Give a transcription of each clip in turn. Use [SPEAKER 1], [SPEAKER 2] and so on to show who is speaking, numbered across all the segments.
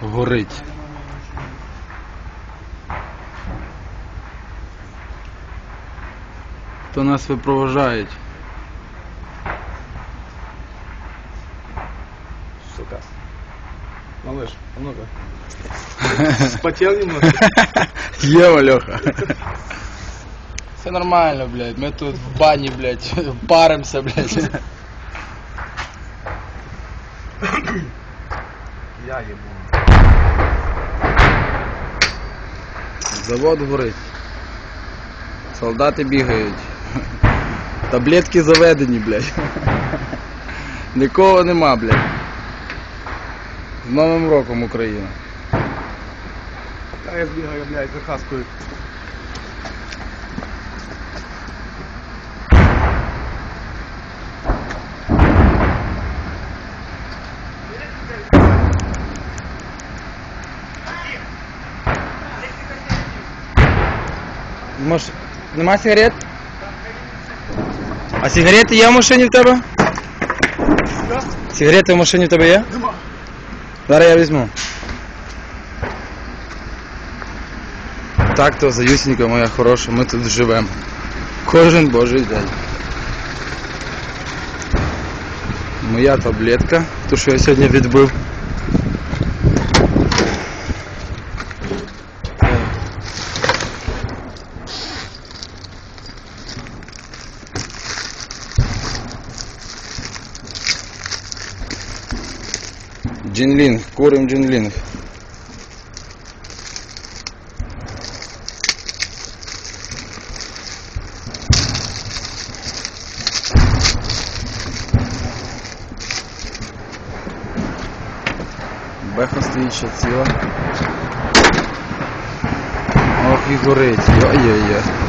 [SPEAKER 1] горить. Хто нас випроважають?
[SPEAKER 2] Сука. Малыш, а ну-ка. Спотел немножко?
[SPEAKER 1] Єва, Льоха. Все нормально, блядь. Ми тут в бані, блядь, паримося, блядь.
[SPEAKER 2] Я ебу.
[SPEAKER 1] Завод горить. Солдати бігають. Таблетки заведені, блядь. Нікого нема, блядь. З Новим роком Україна.
[SPEAKER 2] А я сбегаю, блядь, за хаскую.
[SPEAKER 1] Може, нема сигарет? А сигарети є в машині в тебе? Сигарети в машині в тебе є?
[SPEAKER 2] Нема.
[SPEAKER 1] Зараз я візьму. Так то заюсінька моя хороша, ми тут живемо. Кожен божий день. Моя таблетка, ту, що я сьогодні відбив. Джинлінг, курим джинлінг. Беха стоїть ще ціла. Ох і горить. Йо-йо-йо.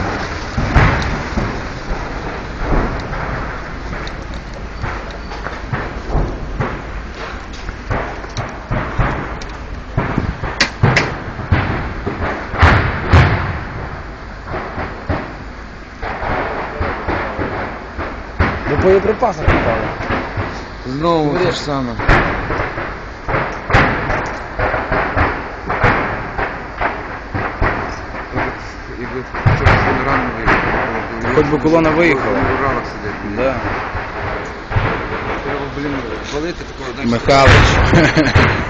[SPEAKER 1] До боєприпасів.
[SPEAKER 3] Знову те ж саме. Якби це сильно рано виїхав.
[SPEAKER 1] Хоч би колона виїхала.
[SPEAKER 3] В ранок сидять.
[SPEAKER 1] Да.
[SPEAKER 3] Треба, блін, валити такого,
[SPEAKER 1] Михайлович.